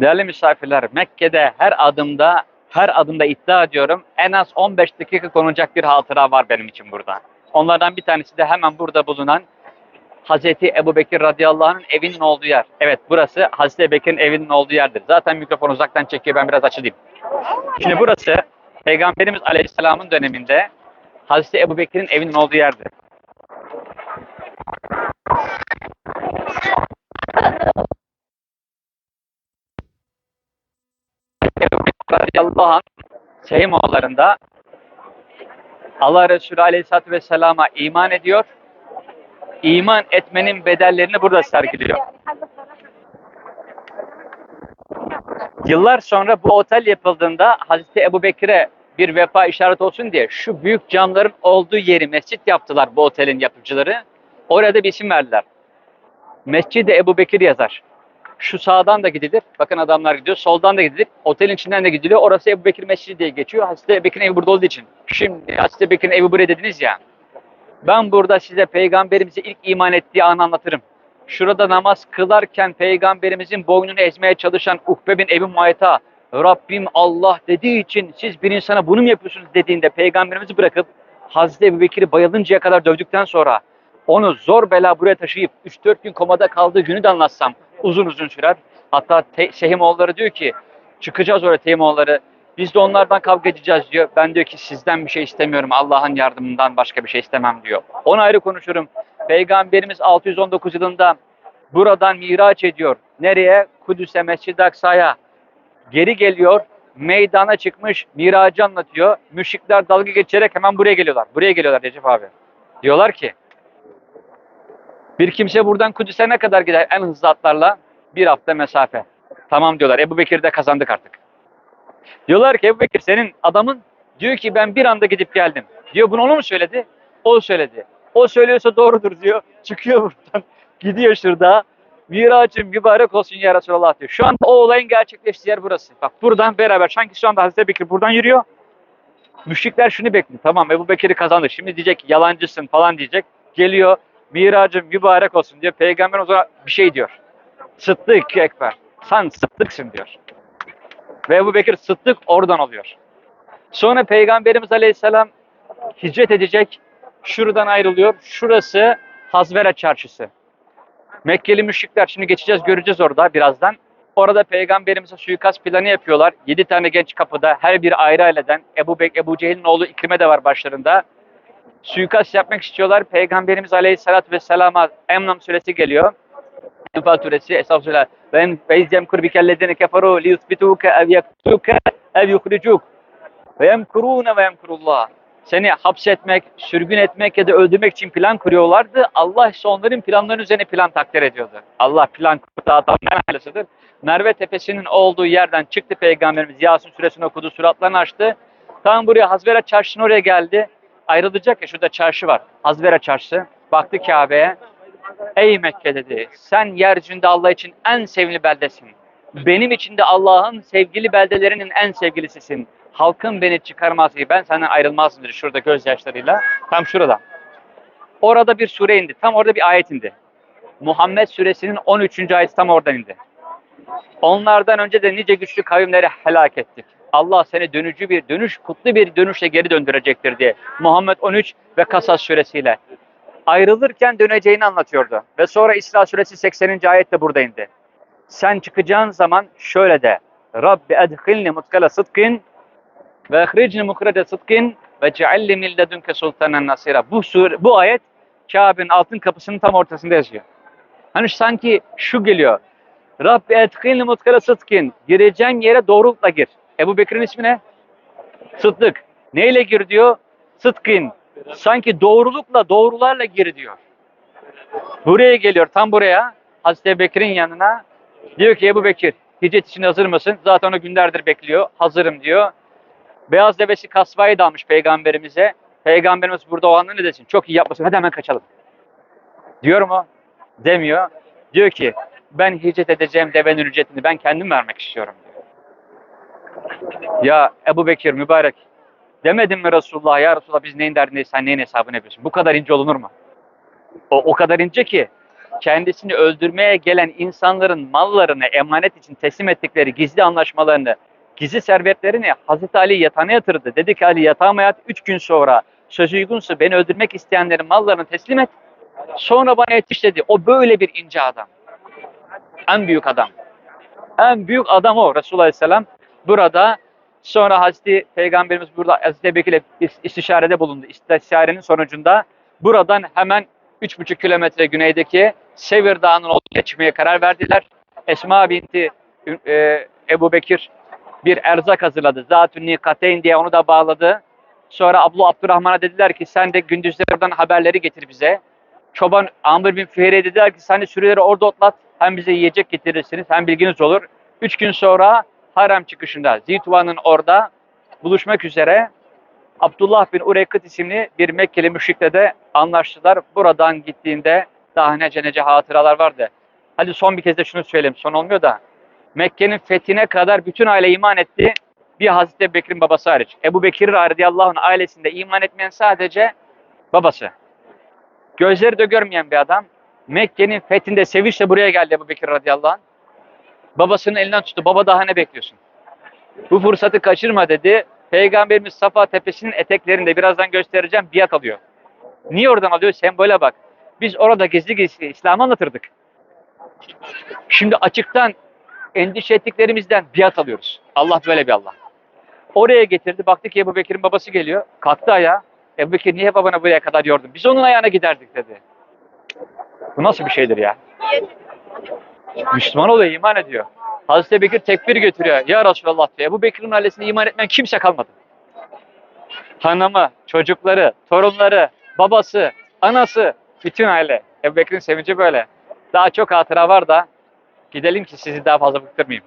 Değerli misafirler, Mekke'de her adımda, her adımda iddia ediyorum en az 15 dakika konulacak bir hatıra var benim için burada. Onlardan bir tanesi de hemen burada bulunan Hazreti Ebu Bekir radıyallahu anh'ın evinin olduğu yer. Evet burası Hazreti Bekir'in evinin olduğu yerdir. Zaten mikrofon uzaktan çekiyor ben biraz açılayım. Şimdi burası Peygamberimiz Aleyhisselam'ın döneminde Hazreti Ebu Bekir'in evinin olduğu yerdir. Radıyallahu anh Seymoğullarında Allah Resulü Aleyhisselatü Vesselam'a iman ediyor. İman etmenin bedellerini burada sergiliyor. Yıllar sonra bu otel yapıldığında Hazreti Ebu Bekir'e bir vefa işaret olsun diye şu büyük camların olduğu yeri mescit yaptılar bu otelin yapıcıları. Orada bir isim verdiler. Mescid-i Ebu Bekir yazar. Şu sağdan da gidilir. Bakın adamlar gidiyor. Soldan da gidilir. Otelin içinden de gidiliyor. Orası Ebu Bekir Mescidi diye geçiyor. Hazreti Bekir'in evi burada olduğu için. Şimdi Hazreti Bekir'in evi buraya dediniz ya. Ben burada size peygamberimize ilk iman ettiği anı anlatırım. Şurada namaz kılarken peygamberimizin boynunu ezmeye çalışan Ukbe bin Ebu Muayta Rabbim Allah dediği için siz bir insana bunu mu yapıyorsunuz dediğinde peygamberimizi bırakıp Hazreti Ebu Bekir'i bayılıncaya kadar dövdükten sonra onu zor bela buraya taşıyıp 3-4 gün komada kaldığı günü de anlatsam uzun uzun sürer. Hatta te- Sehimoğulları diyor ki çıkacağız oraya Teymoğulları biz de onlardan kavga edeceğiz diyor. Ben diyor ki sizden bir şey istemiyorum. Allah'ın yardımından başka bir şey istemem diyor. Onu ayrı konuşurum. Peygamberimiz 619 yılında buradan miraç ediyor. Nereye? Kudüs'e, Mescid-i Aksa'ya. Geri geliyor. Meydana çıkmış. Miracı anlatıyor. Müşrikler dalga geçerek hemen buraya geliyorlar. Buraya geliyorlar Recep abi. Diyorlar ki bir kimse buradan Kudüs'e ne kadar gider en hızlı atlarla? Bir hafta mesafe. Tamam diyorlar. Ebu Bekir'de kazandık artık. Diyorlar ki Ebu Bekir senin adamın diyor ki ben bir anda gidip geldim. Diyor bunu onu mu söyledi? O söyledi. O söylüyorsa doğrudur diyor. Çıkıyor buradan. Gidiyor şurada. Miracın mübarek olsun ya Resulallah diyor. Şu anda o olayın gerçekleştiği yer burası. Bak buradan beraber sanki şu anda Hazreti Bekir buradan yürüyor. Müşrikler şunu bekliyor. Tamam Ebu Bekir'i kazandık. Şimdi diyecek ki, yalancısın falan diyecek. Geliyor. Miracın mübarek olsun diyor. Peygamber o zaman bir şey diyor. Sıddık Ekber. Sen sıddıksın diyor. Ve Ebu Bekir Sıddık oradan oluyor. Sonra Peygamberimiz Aleyhisselam hicret edecek. Şuradan ayrılıyor. Şurası Hazvera Çarşısı. Mekkeli müşrikler şimdi geçeceğiz göreceğiz orada birazdan. Orada peygamberimize suikast planı yapıyorlar. Yedi tane genç kapıda her bir ayrı aileden Ebu Bek, Ebu Cehil'in oğlu İkrime de var başlarında. Suikast yapmak istiyorlar. Peygamberimiz Aleyhisselatü Vesselam'a Emnam suresi geliyor. Enfal suresi Estağfirullah. Ve ve yemkur bikellezine keferu li yuthbituke ev yaktuke ev yuhricuk. Ve yemkurune ve yemkurullah. Seni hapsetmek, sürgün etmek ya da öldürmek için plan kuruyorlardı. Allah ise onların planlarının üzerine plan takdir ediyordu. Allah plan kurduğu adamların ailesidir. Merve Tepesi'nin olduğu yerden çıktı Peygamberimiz. Yasin suresini okudu, suratlarını açtı. Tam buraya Hazvera Çarşı'nın oraya geldi. Ayrılacak ya şurada çarşı var. Hazvera Çarşısı. Baktı Kabe'ye. Ey Mekke dedi. Sen yeryüzünde Allah için en sevimli beldesin. Benim için de Allah'ın sevgili beldelerinin en sevgilisisin. Halkın beni çıkarmaz ki ben senden ayrılmazdım dedi şurada gözyaşlarıyla. Tam şurada. Orada bir sure indi. Tam orada bir ayet indi. Muhammed suresinin 13. ayeti tam oradan indi. Onlardan önce de nice güçlü kavimleri helak ettik. Allah seni dönücü bir dönüş, kutlu bir dönüşle geri döndürecektir diye. Muhammed 13 ve Kasas suresiyle. Ayrılırken döneceğini anlatıyordu. Ve sonra İsra suresi 80. ayet de burada indi. Sen çıkacağın zaman şöyle de. Rabbi edhilni mutkala sıdkın ve ehricni mukrede sıdkın ve cealli min sultanen nasira. Bu sure, bu ayet Kabe'nin altın kapısının tam ortasında yazıyor. Hani sanki şu geliyor. Rabbi edhilni mutkala sıdkın. Gireceğin yere doğrulukla gir. Ebu Bekir'in ismi ne? Sıddık. Neyle gir diyor? Sıdkın. Sanki doğrulukla, doğrularla gir diyor. Buraya geliyor, tam buraya. Hazreti Ebu Bekir'in yanına. Diyor ki Ebu Bekir, hicret için hazır mısın? Zaten o günlerdir bekliyor. Hazırım diyor. Beyaz devesi kasvayı da almış peygamberimize. Peygamberimiz burada o anda ne desin? Çok iyi yapmasın. Hadi hemen kaçalım. Diyor mu? Demiyor. Diyor ki ben hicret edeceğim devenin ücretini ben kendim vermek istiyorum diyor. Ya Ebu Bekir mübarek demedin mi Resulullah ya Resulullah biz neyin derdindeyiz sen neyin hesabını yapıyorsun? Bu kadar ince olunur mu? O, o kadar ince ki kendisini öldürmeye gelen insanların mallarını emanet için teslim ettikleri gizli anlaşmalarını, gizli servetlerini Hazreti Ali yatağına yatırdı. Dedi ki Ali yatağıma yat 3 gün sonra söz uygunsa beni öldürmek isteyenlerin mallarını teslim et. Sonra bana yetiş dedi. O böyle bir ince adam. En büyük adam. En büyük adam o Resulullah Aleyhisselam. Burada sonra Hazreti Peygamberimiz burada Hazreti Bekir'le is- istişarede bulundu. İstişarenin sonucunda buradan hemen 3,5 kilometre güneydeki Sevir Dağı'nın olduğu çıkmaya karar verdiler. Esma binti e, Ebu Bekir bir erzak hazırladı. Zatün Nikateyn diye onu da bağladı. Sonra Ablu Abdurrahman'a dediler ki sen de gündüzlerden haberleri getir bize. Çoban Amr bin Füheyre dediler ki sen de sürüleri orada otlat. Hem bize yiyecek getirirsiniz hem bilginiz olur. Üç gün sonra harem çıkışında Zituan'ın orada buluşmak üzere Abdullah bin Ureykıt isimli bir Mekkeli müşrikle de anlaştılar. Buradan gittiğinde daha nece nece hatıralar vardı. Hadi son bir kez de şunu söyleyeyim. Son olmuyor da. Mekke'nin fethine kadar bütün aile iman etti. Bir Hazreti Bekir'in babası hariç. Ebu Bekir radıyallahu anh ailesinde iman etmeyen sadece babası. Gözleri de görmeyen bir adam. Mekke'nin fethinde sevinçle buraya geldi Ebu Bekir radıyallahu anh. Babasının elinden tuttu. Baba daha ne bekliyorsun? Bu fırsatı kaçırma dedi. Peygamberimiz Safa Tepesi'nin eteklerinde birazdan göstereceğim biat alıyor. Niye oradan alıyor? Sembole bak. Biz orada gizli gizli İslam'ı anlatırdık. Şimdi açıktan endişe ettiklerimizden biat alıyoruz. Allah böyle bir Allah. Oraya getirdi. Baktı ki Ebu Bekir'in babası geliyor. Kalktı ayağa. Ebu Bekir niye babana buraya kadar yordun? Biz onun ayağına giderdik dedi. Bu nasıl bir şeydir ya? Müslüman oluyor, iman ediyor. Hazreti Bekir tekbir götürüyor. Ya Resulallah diyor. Ebu Bekir'in ailesine iman etmeyen kimse kalmadı. Hanımı, çocukları, torunları, babası, anası, bütün aile. Ebu Bekir'in sevinci böyle. Daha çok hatıra var da gidelim ki sizi daha fazla bıktırmayayım.